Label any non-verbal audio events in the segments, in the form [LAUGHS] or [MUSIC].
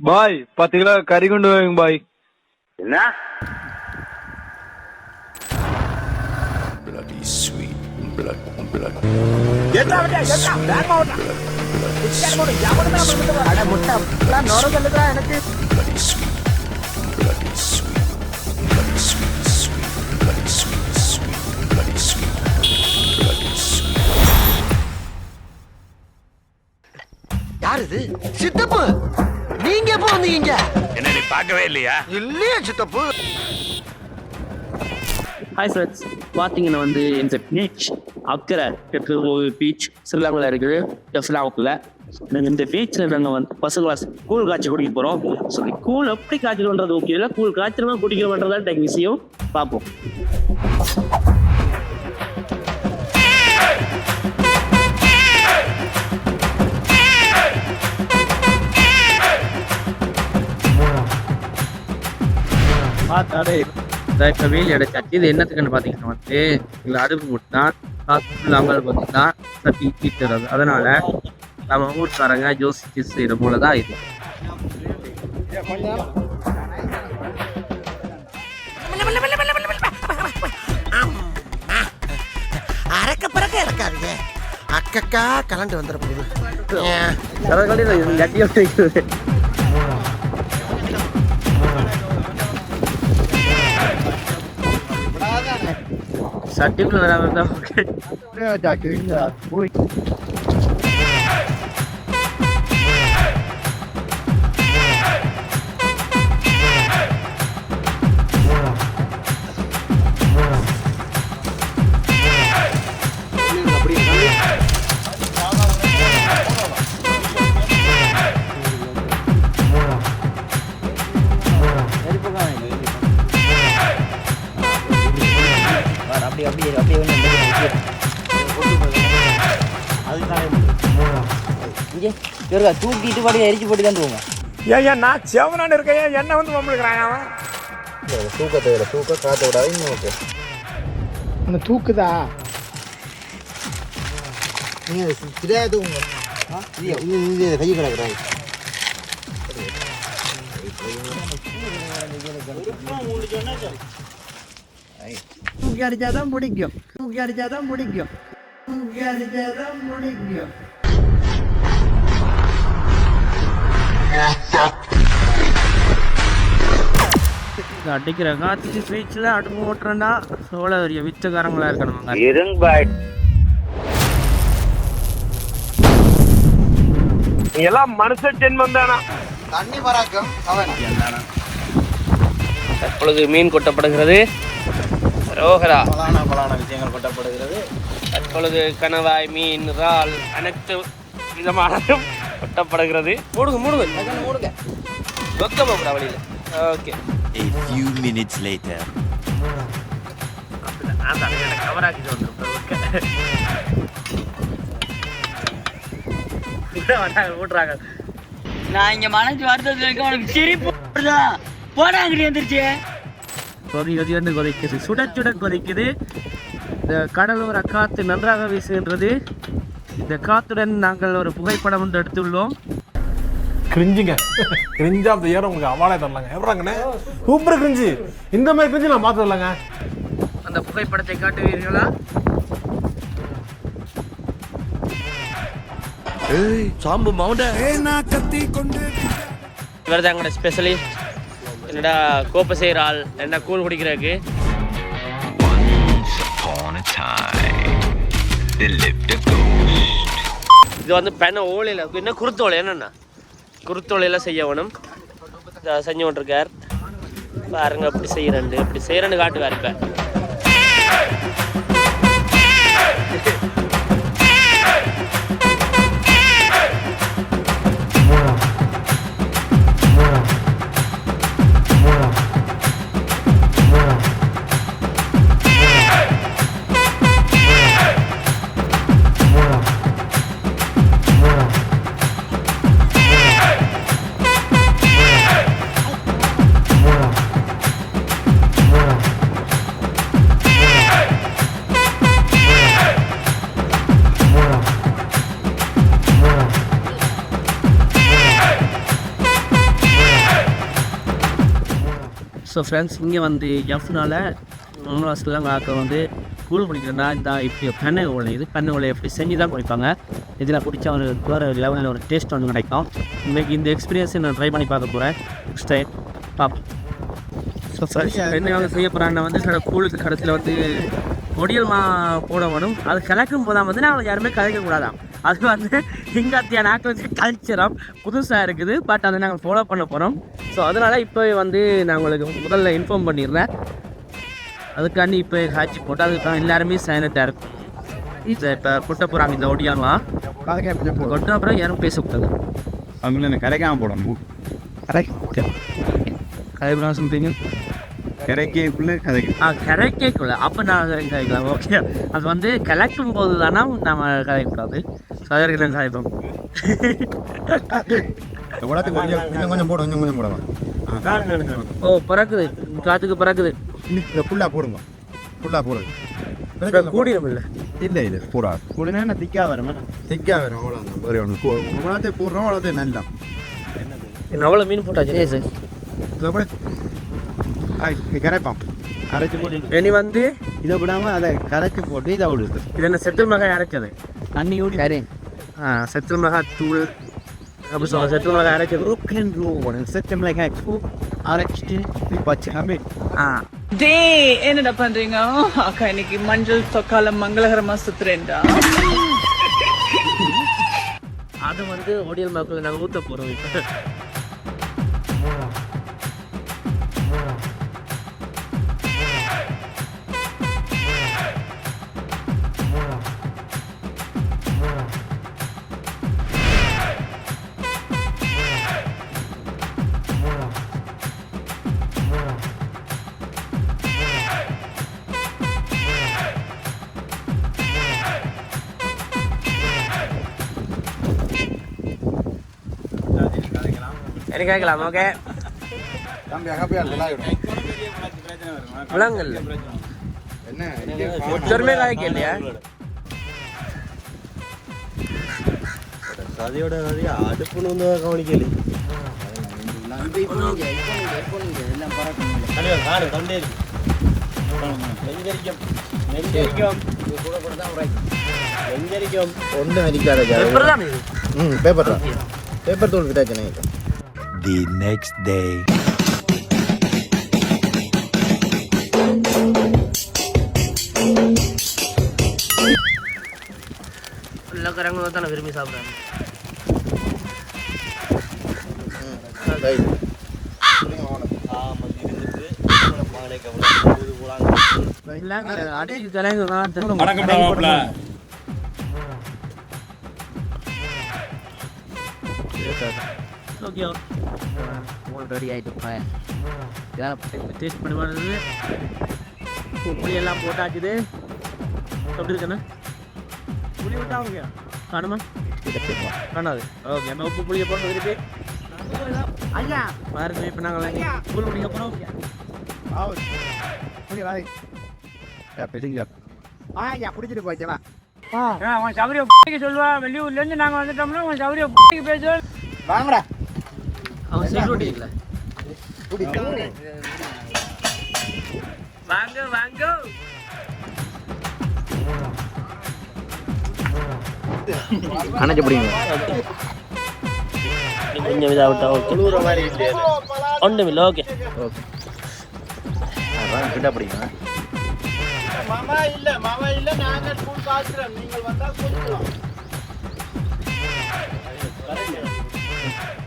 பாய் பத்து கிலோ கறி கொண்டு வாங்க பாய் என்ன bloody sweet blood blood bloody sweet bloody sweet bloody sweet sweet bloody sweet sweet bloody sweet bloody sweet யார் இது சித்தப்பு நீங்க எப்போ வந்தீங்க என்ன நீ பார்க்கவே இல்லையா? இல்லையே சித்தப்பு. ஹாய் ஃப்ரெண்ட்ஸ் பார்த்தீங்கன்னா வந்து இந்த பீச் இருக்கிற ஒரு பீச் ஸ்ரீலங்காவில் இருக்குது. ஸ்ரீலங்காவில் நாங்கள் இந்த பீச்சில் நாங்கள் வந்து பசங்களை கூழ் காய்ச்சி குடிக்க போகிறோம் ஸோ கூழ் எப்படி காய்ச்சல்ன்றது முக்கியம் இல்லை? கூழ் காய்ச்சலமா குடிக்கிறோன்றதான் டெக் விஷயம். பார்ப்போம். பார்த்தாலே இந்த இப்போ வெயில் அடைச்சாச்சு இது என்னத்துக்குன்னு பார்த்தீங்கன்னா வந்து இல்லை அடுப்பு மட்டும் காசு இல்லாமல் பார்த்தீங்கன்னா தப்பி தீட்டுறது அதனால நம்ம ஊர்க்காரங்க யோசிச்சு செய்கிற போல தான் இது. அறக்க பறக்க இறக்காதீங்க. அக்கக்கா கலண்டு வந்துட போகுது. സർട്ടിഫിക്കറ്റ് വരാൻ പറ്റാ இவருக்கா தூக்கிட்டு பாடி எரிச்சு போட்டு தான் போவோம் ஏன் ஏன் நான் செவனான்னு இருக்கேன். என்ன வந்து மம்பளுக்குறான் அவன்? தூக்கத்தை தூக்க காத்த விடாது இன்னும் ஓகே. உன்னை தூக்குதா? இதே தூங்க கை கிடக்குறாங்க தூக்கி அடிச்சாதான் பிடிக்கும் தூக்கி அடிச்சாதான் பிடிக்கும் தூக்கி அடிச்சாதான் பிடிக்கும் அடிக்கிற காத்துக்கு பீச்சில் அடுப்பு ஓட்டுறேன்னா சோழ பெரிய விச்சக்காரங்களா இருக்கணும் இருங்க நீ எல்லாம் மனுஷ ஜென்மம் தானா? தண்ணி பராக்கம். அவன். தற்பொழுது மீன் கொட்டப்படுகிறது. ரோகரா பலான பலான விஷயங்கள் கொட்டப்படுகிறது. தற்பொழுது கணவாய் மீன் இறால் அனைத்து விதமானதும் கொட்டப்படுகிறது. மூடுங்க மூடுங்க. மூடுங்க. வெக்கமா கூட வழியில் okay a few minutes later. நான் இங்க மனசு வருத்தத்துல இருக்க உனக்கு சிரிப்பு போடா அங்கிட்டு எந்திரிச்சு கொதி கொதி வந்து கொதிக்குது. சுட சுட கொதிக்குது. இந்த கடலோர காற்று நன்றாக வீசுகின்றது இந்த காத்துடன் நாங்கள் ஒரு புகைப்படம் ஒன்று எடுத்துள்ளோம். கிரிஞ்சுங்க. [LAUGHS] கிரிஞ்சா அந்த ஏற உங்களுக்கு அவார்டே தரலாங்க. எவ்வளோங்கண்ணே சூப்பர் கிரிஞ்சு. இந்த மாதிரி கிரிஞ்சு நான் பார்த்து வரலங்க அந்த புகைப்படத்தை காட்டுவீர்களா? சாம்பு மவுண்ட. இவர் தான் எங்களோட ஸ்பெஷலி என்னடா கோப்பை செய்கிற ஆள். என்ன கூழ் குடிக்கிறதுக்கு? Once upon a time இது வந்து பெண்ணை ஓலையில் என்ன குருத்தோலை என்னண்ணா குருத்தோலையில் செய்ய வேணும். செஞ்சு கொண்டிருக்கார். பாருங்க அப்படி செய்யறேன் அப்படி செய்யறேன்னு காட்டுவார் இப்போ. ஸோ ஃப்ரெண்ட்ஸ் இங்கே வந்து எஃப்னால மூணு ஸ்ரீலங்காக்க வந்து கூழ் குடிக்கிறதுனா இந்த இப்படி பெண்ணை ஓலை இது பெண்ணை ஓலை எப்படி செஞ்சு தான் குடிப்பாங்க. இதில் குடித்தா ஒரு வேறு லெவலில் ஒரு டேஸ்ட் ஒன்று கிடைக்கும். இன்னைக்கு இந்த எக்ஸ்பீரியன்ஸை நான் ட்ரை பண்ணி பார்க்க போகிறேன் நெக்ஸ்ட் டைம் பார்ப்போம் ஸோ ஃப்ரெண்ட்ஸ் என்ன செய்ய போகிறான்னா வந்து என்னோட கூழுக்கு கடைசியில் வந்து பொடியல் மா போட வேணும் அது கலக்கும் போதான் வந்து நான் யாருமே கலைக்கக்கூடாதாம் அது வந்து இங்காத்திய நாட்டில் வந்து கல்ச்சரம் புதுசாக இருக்குது பட் அதை நாங்கள் ஃபாலோ பண்ண போகிறோம் ஸோ அதனால் இப்போ வந்து நான் உங்களுக்கு முதல்ல இன்ஃபார்ம் பண்ணிடுறேன் அதுக்காண்டி இப்போ காய்ச்சி போட்டு அதுக்கு எல்லாருமே சைலண்ட்டாக இருக்கும் இப்போ கொட்ட போகிறாங்க இந்த ஒடியான்லாம் கொட்ட அப்புறம் யாரும் பேசக்கூடாது அவங்கள என்ன கரைக்காம போடணும் கரைக்கலாம் சொல்றீங்க கரைக்கேக்குள்ள கதைக்கு ஆ கரைக்கக்குள்ள. அப்போ நான் கதைக்கலாம். ஓகே அது வந்து கலெக்டும் போது தானே நம்ம கதைக்கூடாது நான் கதைப்போம். உலகத்துக்கு கொஞ்சம் கொஞ்சம் போடும் கொஞ்சம் கொஞ்சம் போடலாம் ஓ பிறக்குது. காற்றுக்கு பிறக்குது. ஃபுல்லாக போடுங்க. ஃபுல்லாக போடுங்க கூடிடும் இல்லை இல்லை இல்லை போடா. குடினா திக்கா வரும். திக்கா வரும். அவ்வளோதான் வேறு ஒன்று உலகத்தை போடுறோம் அவ்வளோத்தை நல்லா. அவ்வளோ மீன் போட்டாச்சு. சார் கரைப்பான் அரைச்சி போட்டு இனி வந்து இதை விடாம அதை கரைச்சி போட்டு இதை விடுது இது என்ன செத்தில் மிளகாய் அரைச்சது? தண்ணி ஊடி சரி. ஆ செத்தில் மிளகாய் தூள். அப்படி சொல்ல செத்தில் மிளகாய் அரைச்சது. ரூக்கன் ரூ செட்டம் லைக் அரைச்சிட்டு பச்சை ஆ. டே என்னடா பண்றீங்க? அக்கா இன்னைக்கு மஞ்சள் சொக்கால மங்களகரமா சுத்துறேன்டா. அது வந்து ஒடியல் மக்கள் நாங்கள் ஊற்ற போகிறோம் இப்போ எனக்கு கேட்கலாம் ஓகே விலங்கல் ஒருத்தருமே காய்க்க இல்லையா கதையோட கதையா அடுப்புன்னு வந்து கவனிக்கல ஒன்றும் அடிக்காத பேப்பர் தான் பேப்பர் தூள் பிரச்சனை The next day. எல்லாக்காரங்களும் தானே விரும்பி சாப்பிட்றாங்க அடிச்சு ஓகே ரெடி ஆயிட்டு டேஸ்ட் பண்ணி பண்ணுறது புளி எல்லாம் போட்டாச்சுது எப்படி இருக்குண்ணா புளி விட்டாங்க காணுமா காணாது ஓகே நம்ம உப்பு புளியை போட்டு திருப்பி ஐயா பாருங்க இப்போ நாங்கள் புல் குடிக்க போகிறோம் ஆயா குடிச்சிட்டு போச்சவா சௌரிய சொல்லுவா வெளியூர்ல இருந்து நாங்க வந்துட்டோம்னா அவன் சௌரிய பேச வாங்கடா அவன் செக்யூரிட்டி இல்லை. வாங்க வாங்க. அணைச்சு பிடிங்க கொஞ்சம் இதாக விட்டா ஓகே ஒன்றும் இல்லை ஓகே. கிட்ட பிடிங்க மாமா இல்ல மாமா இல்ல நாங்க ஸ்கூல் காசுறோம் நீங்கள் வந்தா குடிக்கலாம்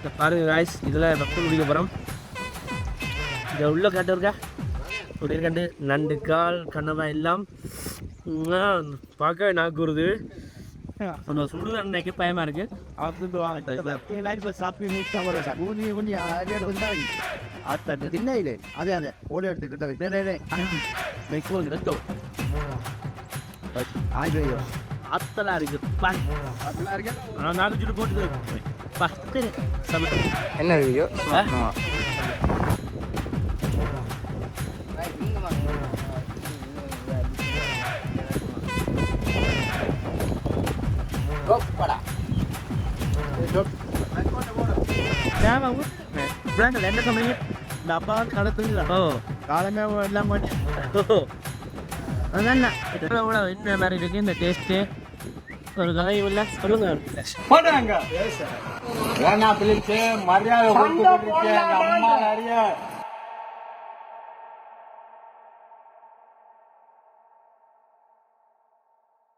இந்த பாருங்க காய்ஸ் இதில் மக்கள் குடிக்க போகிறோம் இதை உள்ள காட்டு இருக்கா? இப்படி இருக்காண்டு நண்டு கால் கண்ணவா எல்லாம். பார்க்கவே நாக்கு வருது. அந்த சுடு அன்னைக்கு பயமா இருக்கு. திண்ணையிலே அதே அதே ஓடி எடுத்துக்கிட்ட ஆயிரம் அத்தலா இருக்கு. பா. நான் நாலு போட்டு பா. சமை என்ன வீடியோ? என்ன சொன்னீங்க? இந்த அப்பா ஓ. காலமே எல்லாம் ஓ அதான் என்ன மாதிரி இருக்கு? இந்த டேஸ்ட்டு ஒரு கதை உள்ள சொல்லுங்க. போடுறாங்க ஏன்னா பிலிப்ஸ் மரியாதை கொடுத்து அம்மா நிறைய